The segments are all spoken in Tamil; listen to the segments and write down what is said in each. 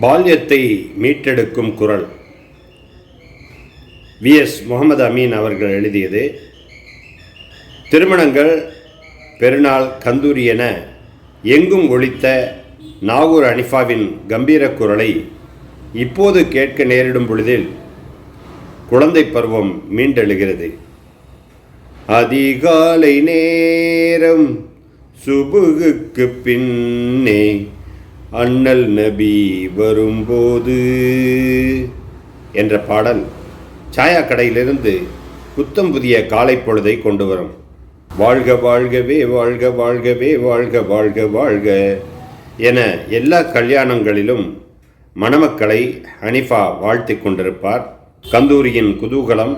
பால்யத்தை மீட்டெடுக்கும் குரல். விஎஸ் முகமது அமீன் அவர்கள் எழுதியது திருமணங்கள் பெருநாள் கந்தூரி என எங்கும் ஒழித்த நாகூர் அனிஃபாவின் கம்பீர குரலை இப்போது கேட்க நேரிடும் பொழுதில் குழந்தை பருவம் மீண்டெழுகிறது. அதிகாலை நேரம் சுபுகுக்கு பின்னே அண்ணல் நபி வரும்போது என்ற பாடல் சாயா கடையிலிருந்து புத்தம் புதிய காலை பொழுதை கொண்டு வரும். வாழ்க வாழ்கவே வாழ்க வாழ்கவே வாழ்க வாழ்க வாழ்க என எல்லா கல்யாணங்களிலும் மணமக்களை ஹனிஃபா வாழ்த்திக் கொண்டிருப்பார். கந்தூரியின் குதூகலம்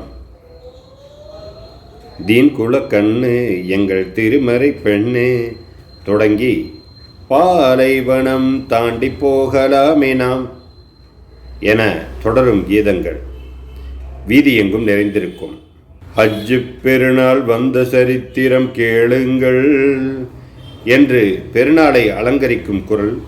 தீன் குல கண்ணு எங்கள் திருமறை பெண்ணு தொடங்கி பாலைவனம் தாண்டி போகலாமே நாம் என தொடரும் கீதங்கள். வீதி எங்கும் நிறைந்திருக்கும். ஹஜ்ஜு பெருநாள் வந்த சரித்திரம் கேளுங்கள் என்று பெருநாளை அலங்கரிக்கும் குரல்.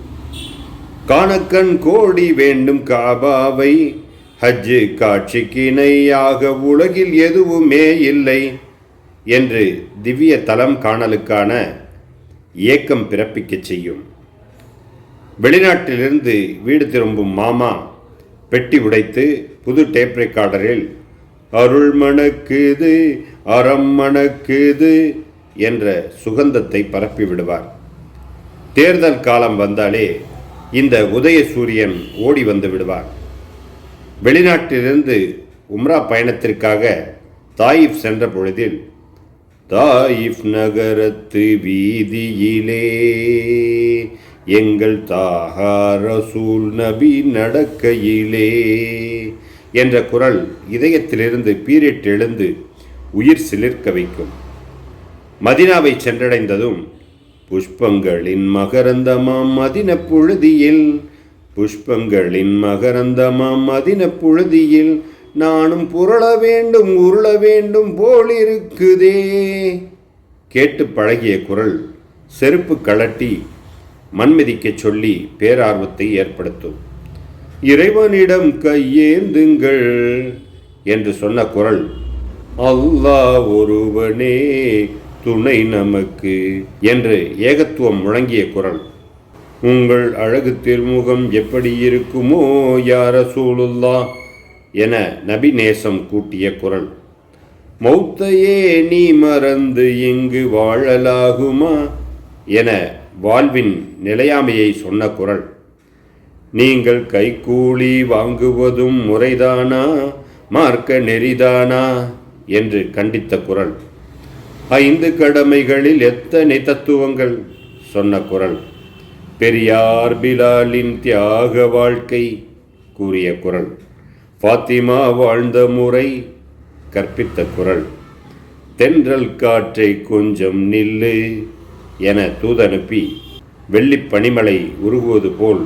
காணக்கண் கோடி வேண்டும் காபாவை ஹஜ்ஜு காட்சிக்கு இணையாக உலகில் எதுவுமே இல்லை என்று திவ்ய தலம் காணலுக்கான ஏக்கம் பிறப்பிக்கச் செய்யும். வெளிநாட்டிலிருந்து வீடு திரும்பும் மாமா பெட்டி உடைத்து புது டேப் ரெக்கார்டரில் அருள் மணக்குது அறம் மணக்குது என்ற சுகந்தத்தை பரப்பி விடுவார். தேர்தல் காலம் வந்தாலே இந்த உதய சூரியன் ஓடி வந்து விடுவார். வெளிநாட்டிலிருந்து உம்ரா பயணத்திற்காக தாயிப் சென்ற பொழுதில் தாயிஃப் நகரத்து வீதியிலே. எங்கள் தாஹா ரசூல் நபி நடக்கையிலே. என்ற குரல் இதயத்திலிருந்து பீரிட்டு எழுந்து உயிர் சிலிர்க்க வைக்கும். மதினாவை சென்றடைந்ததும் புஷ்பங்களின் மகரந்தமாம் மதின புழுதியில். புஷ்பங்களின் மகரந்தமாம் மதின புழுதியில் நானும் புரள வேண்டும் உருள வேண்டும் போலிருக்குதே. கேட்டு பழகிய குரல் செருப்பு கழட்டி மண்மிதிக்கச் சொல்லி பேரார்வத்தை ஏற்படுத்தும். இறைவனிடம் கையேந்துங்கள் என்று சொன்ன குரல் அல்லாஹ் ஒருவனே துணை நமக்கு என்று ஏகத்துவம் முழங்கிய குரல் உங்கள் அழகு திருமுகம் எப்படி இருக்குமோ யார சூழுல்லா என நபிநேசம் கூட்டிய குரல். மௌத்தையே நீ மறந்து இங்கு வாழலாகுமா? என வாழ்வின் நிலையாமையை சொன்ன குரல். நீங்கள் கைக்கூலி வாங்குவதும் முறைதானா? மார்க்க நெறிதானா? என்று கண்டித்த குரல். ஐந்து கடமைகளில் எத்தனை தத்துவங்கள்? சொன்ன குரல். பெரியார் பிலாலின் தியாக வாழ்க்கை கூறிய குரல். ஃபாத்திமா வாழ்ந்த முறை கற்பித்த குரல். தென்றல் காற்றை கொஞ்சம் நில்லு என தூதனுப்பி வெள்ளி பனிமலை உருகுவது போல்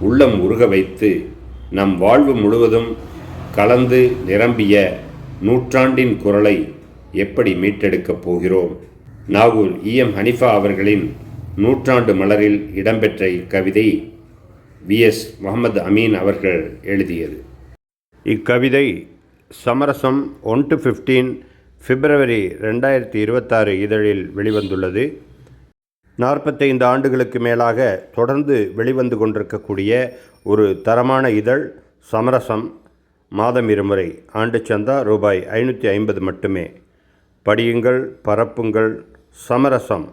உள்ளம் உருக வைத்து நம் வாழ்வு முழுவதும் கலந்து நிரம்பிய நூற்றாண்டின் குரலை எப்படி மீட்டெடுக்கப் போகிறோம்? நாகூர் இஎம் ஹனிஃபா அவர்களின் நூற்றாண்டு மலரில் இடம்பெற்ற இக்கவிதை விஎஸ் முகமது அமீன் அவர்கள் எழுதியது. இக்கவிதை சமரசம் ஒன் டு ஃபிஃப்டீன் பிப்ரவரி ரெண்டாயிரத்தி இருபத்தாறு இதழில் வெளிவந்துள்ளது. நாற்பத்தைந்து ஆண்டுகளுக்கு மேலாக தொடர்ந்து வெளிவந்து கொண்டிருக்கக்கூடிய ஒரு தரமான இதழ் சமரசம் மாதம் இருமுறை ஆண்டு சந்தா ரூபாய் ஐநூற்றி ஐம்பது மட்டுமே. படியுங்கள் பரப்புங்கள் சமரசம்.